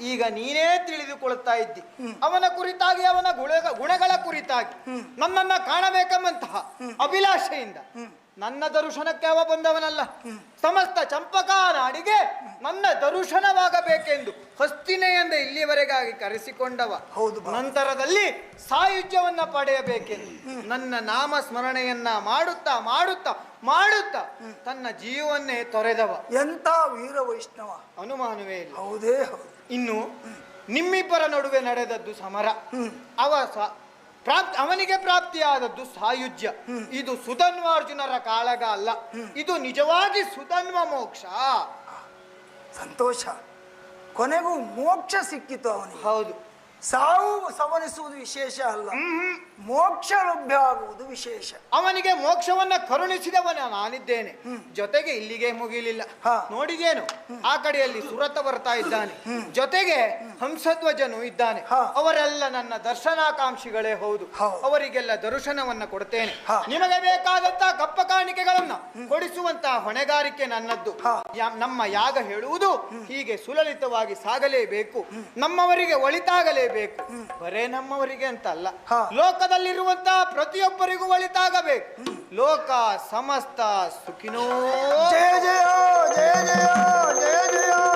ಈಗ ನೀನೇ ತಿಳಿದುಕೊಳ್ತಾ ಇದ್ದಿ. ಅವನ ಕುರಿತಾಗಿ ಅವನ ಗುಣ ಗುಣಗಳ ಕುರಿತಾಗಿ ನನ್ನನ್ನ ಕಾಣಬೇಕೆಂಬಂತಹ ಅಭಿಲಾಷೆಯಿಂದ. ನನ್ನ ದರ್ಶನಕ್ಕೆ ಅವ ಬಂದವನಲ್ಲ. ಸಮಸ್ತ ಚಂಪಕಾ ನಾಡಿಗೆ ನನ್ನ ದರ್ಶನವಾಗಬೇಕೆಂದು ಹಸ್ತಿನೆಯಿಂದ ಇಲ್ಲಿವರೆಗಾಗಿ ಕರೆಸಿಕೊಂಡವ. ಹೌದು. ನಂತರದಲ್ಲಿ ಸಾಯುಜ್ಯವನ್ನ ಪಡೆಯಬೇಕೆಂದು. ನನ್ನ ನಾಮ ಸ್ಮರಣೆಯನ್ನ ಮಾಡುತ್ತಾ ಮಾಡುತ್ತಾ ಮಾಡುತ್ತಾ. ತನ್ನ ಜೀವನ್ನೇ ತೊರೆದವ. ಎಂತ ವೀರ ವೈಷ್ಣವ. ಅನುಮಾನವೇ ಇಲ್ಲ. ಹೌದೇ ಹೌದು. ಇನ್ನು ನಿಮ್ಮಿಬ್ಬರ ನಡುವೆ ನಡೆದದ್ದು ಸಮರ. ಅವ ಪ್ರಾಪ್ತಿ ಅವನಿಗೆ ಪ್ರಾಪ್ತಿಯಾದದ್ದು ಸಾಯುಜ್ಯ. ಇದು ಸುಧನ್ವಾರ್ಜುನರ ಕಾಳಗ ಅಲ್ಲ. ಇದು ನಿಜವಾಗಿ ಸುಧನ್ವ ಮೋಕ್ಷ. ಸಂತೋಷ. ಕೊನೆಗೂ ಮೋಕ್ಷ ಸಿಕ್ಕಿತು ಅವನು ಹೌದು. ಸಾವು ಸವನಿಸುವುದು ವಿಶೇಷ ಅಲ್ಲ. ಮೋಕ್ಷ ಲಭ್ಯ ಆಗುವುದು ವಿಶೇಷ. ಅವನಿಗೆ ಮೋಕ್ಷವನ್ನ ಕರುಣಿಸಿದವನ ನಾನಿದ್ದೇನೆ. ಜೊತೆಗೆ ಇಲ್ಲಿಗೆ ಮುಗಿಲಿಲ್ಲ. ನೋಡಿದೇನು ಆ ಕಡೆಯಲ್ಲಿ ಸುರತ ಬರ್ತಾ ಇದ್ದಾನೆ. ಜೊತೆಗೆ ಹಂಸಧ್ವಜನು ಇದ್ದಾನೆ. ಅವರೆಲ್ಲ ನನ್ನ ದರ್ಶನಾಕಾಂಕ್ಷಿಗಳೇ ಹೌದು. ಅವರಿಗೆಲ್ಲ ದರ್ಶನವನ್ನ ಕೊಡ್ತೇನೆ. ನಿಮಗೆ ಬೇಕಾದಂತಹ ಕಪ್ಪ ಕಾಣಿಕೆಗಳನ್ನ ಕೊಡಿಸುವಂತಹ ಹೊಣೆಗಾರಿಕೆ ನನ್ನದ್ದು. ನಮ್ಮ ಯಾಗ ಹೇಳುವುದು ಹೀಗೆ ಸುಲಲಿತವಾಗಿ ಸಾಗಲೇಬೇಕು. ನಮ್ಮವರಿಗೆ ಒಳಿತಾಗಲೇಬೇಕು ಬರೇ ನಮ್ಮವರಿಗೆ ಅಂತ ಅಲ್ಲ. ಲೋಕದಲ್ಲಿರುವಂತಹ ಪ್ರತಿಯೊಬ್ಬರಿಗೂ ಒಳಿತಾಗಬೇಕು. ಲೋಕ ಸಮಸ್ತ ಸುಖಿನೋ. ಜಯ ಜಯ ಜಯ ಜಯ.